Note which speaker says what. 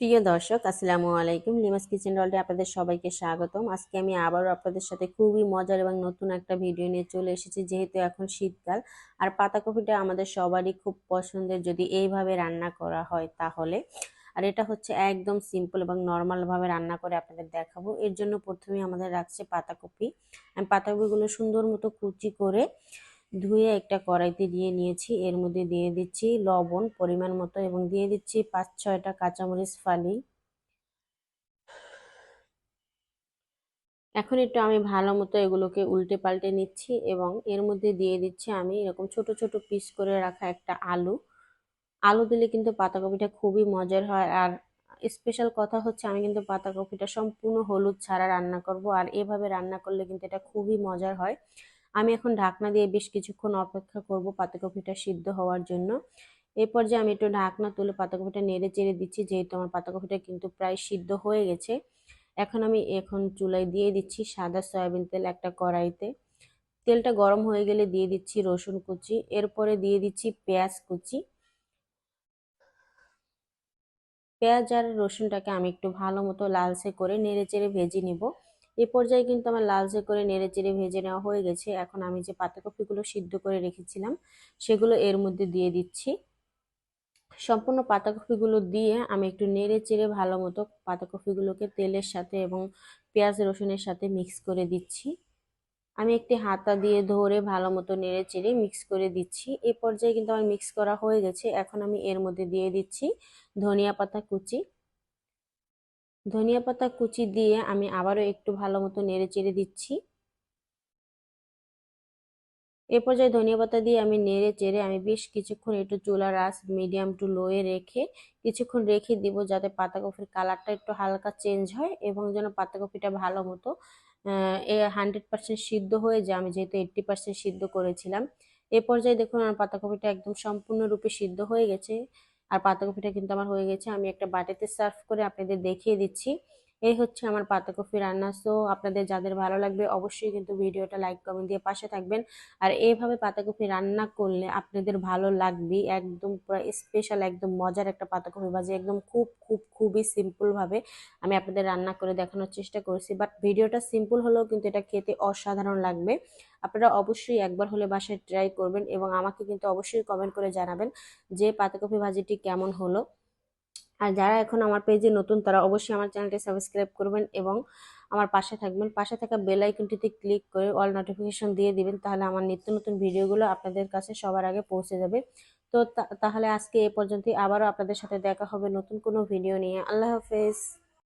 Speaker 1: প্রিয় দর্শক, আসসালামু আলাইকুম। লিমাস কিচেন ওয়ার্ল্ডে আপনাদের সবাইকে স্বাগতম। আজকে আমি আবারও আপনাদের সাথে খুবই মজার এবং নতুন একটা ভিডিও নিয়ে চলে এসেছি, যেহেতু এখন শীতকাল। আর পাতাকপিটা আমাদের সবারই খুব পছন্দের, যদি এইভাবে রান্না করা হয় তাহলে। আর এটা হচ্ছে একদম সিম্পল এবং নর্মালভাবে রান্না করে আপনাদের দেখাবো। এর জন্য প্রথমে আমাদের রাখছে পাতাকপি। আমি পাতাকপিগুলো সুন্দর মতো কুচি করে ধুয়ে একটা কড়াইতে দিয়ে নিয়েছি। এর মধ্যে দিয়ে দিচ্ছি লবণ পরিমাণ মতো এবং দিয়ে দিচ্ছি পাঁচ ছয়টা কাঁচামরিচ ফালি। এখন একটু আমি ভালো মতো এগুলোকে উল্টে পাল্টে নিচ্ছি এবং এর মধ্যে দিয়ে দিচ্ছি আমি এরকম ছোট ছোট পিস করে রাখা একটা আলু। আলু দিলে কিন্তু পাতাকপিটা খুবই মজার হয় আর স্পেশাল কথা হচ্ছে আমি কিন্তু পাতাকপিটা সম্পূর্ণ হলুদ ছাড়া রান্না করব আর এভাবে রান্না করলে কিন্তু এটা খুবই মজার হয়। আমি এখন ঢাকনা দিয়ে বেশ কিছুক্ষণ অপেক্ষা করব পাতাকপিটা সিদ্ধ হওয়ার জন্য। এই পর্যায়ে আমি একটু ঢাকনা তুলে পাতাকপিটা নেড়ে চেড়ে দিচ্ছি, যেহেতু আমার পাতাকপিটা কিন্তু প্রায় সিদ্ধ হয়ে গেছে। এখন আমি এখন চুলায় দিয়ে দিচ্ছি সাদা সয়াবিন তেল একটা কড়াইতে। তেলটা গরম হয়ে গেলে দিয়ে দিচ্ছি রসুন কুচি, এরপরে দিয়ে দিচ্ছি পেঁয়াজ কুচি। পেঁয়াজ আর রসুনটাকে আমি একটু ভালো মতো লালচে করে নেড়ে চেড়ে ভেজে নিব। এ পর্যায়ে কিন্তু আমার লালচে করে নেড়ে চেড়ে ভেজে নেওয়া হয়ে গেছে, এখন আমি যে পাতাকপিগুলো সিদ্ধ করে রেখেছিলাম, সেগুলো এর মধ্যে দিয়ে দিচ্ছি। সম্পূর্ণ পাতাকপিগুলো দিয়ে আমি একটু নেড়ে চেড়ে ভালো মতো পাতাকপিগুলোকে তেলের সাথে এবং পেঁয়াজ রসুনের সাথে মিক্স করে দিচ্ছি। আমি একটি হাতা দিয়ে ধরে ভালো মতো নেড়ে চেড়ে মিক্স করে দিচ্ছি। এ পর্যায়ে কিন্তু আমার মিক্স করা হয়ে গেছে, এখন আমি এর মধ্যে দিয়ে দিচ্ছি ধনিয়া পাতা কুচি। ধনিয়া পাতা কুচি দিয়ে আমি আবারও একটু ভালো মতো নেড়ে চেড়ে দিচ্ছি। এ পর্যায়ে ধনিয়া পাতা দিয়ে আমি নেড়ে চেড়ে আমি বেশ কিছুক্ষণ একটু চুলার আঁচ মিডিয়াম টু লোয়ে রেখে কিছুক্ষণ রেখে দিব যাতে পাতাকপির কালারটা একটু হালকা চেঞ্জ হয় এবং যেন পাতাকপিটা ভালো মতো এ হান্ড্রেড পার্সেন্ট সিদ্ধ হয়ে যায়। আমি যেহেতু এইট্টি পার্সেন্ট সিদ্ধ করেছিলাম। এ পর্যায়ে দেখুন আমার পাতাকপিটা একদম সম্পূর্ণরূপে সিদ্ধ হয়ে গেছে। আর পাতাকপিটা কিন্তু আমার হয়ে গেছে। আমি একটা বাটিতে সার্ভ করে আপনাদের দেখিয়ে দিচ্ছি। এই হচ্ছে আমার পাতাকপি রান্না। সো আপনাদের যাদের ভালো লাগবে অবশ্যই কিন্তু ভিডিওটা লাইক কমেন্ট দিয়ে পাশে থাকবেন। আর এইভাবে পাতাকপি রান্না করলে আপনাদের ভালো লাগবে। একদম পুরো স্পেশাল একদম মজার একটা পাতাকপি ভাজি। একদম খুব খুব, খুবই সিম্পলভাবে আমি আপনাদের রান্না করে দেখানোর চেষ্টা করেছি। বাট ভিডিওটা সিম্পল হলেও কিন্তু এটা খেতে অসাধারণ লাগবে। আপনারা অবশ্যই একবার হলে বাসায় ট্রাই করবেন এবং আমাকে কিন্তু অবশ্যই কমেন্ট করে জানাবেন যে পাতাকপি ভাজিটি কেমন হলো। আর যারা এখন আমার পেজে নতুন, তারা অবশ্যই আমার চ্যানেলটি সাবস্ক্রাইব করবেন এবং আমার পাশে থাকবেন। পাশে থাকা বেল আইকনটিতে ক্লিক করে অল নোটিফিকেশন দিয়ে দিবেন, তাহলে আমার নিত্য নতুন ভিডিওগুলো আপনাদের কাছে সবার আগে পৌঁছে যাবে। তো তাহলে আজকে এ পর্যন্তই। আবারও আপনাদের সাথে দেখা হবে নতুন কোনো ভিডিও নিয়ে। আল্লাহ হাফেজ।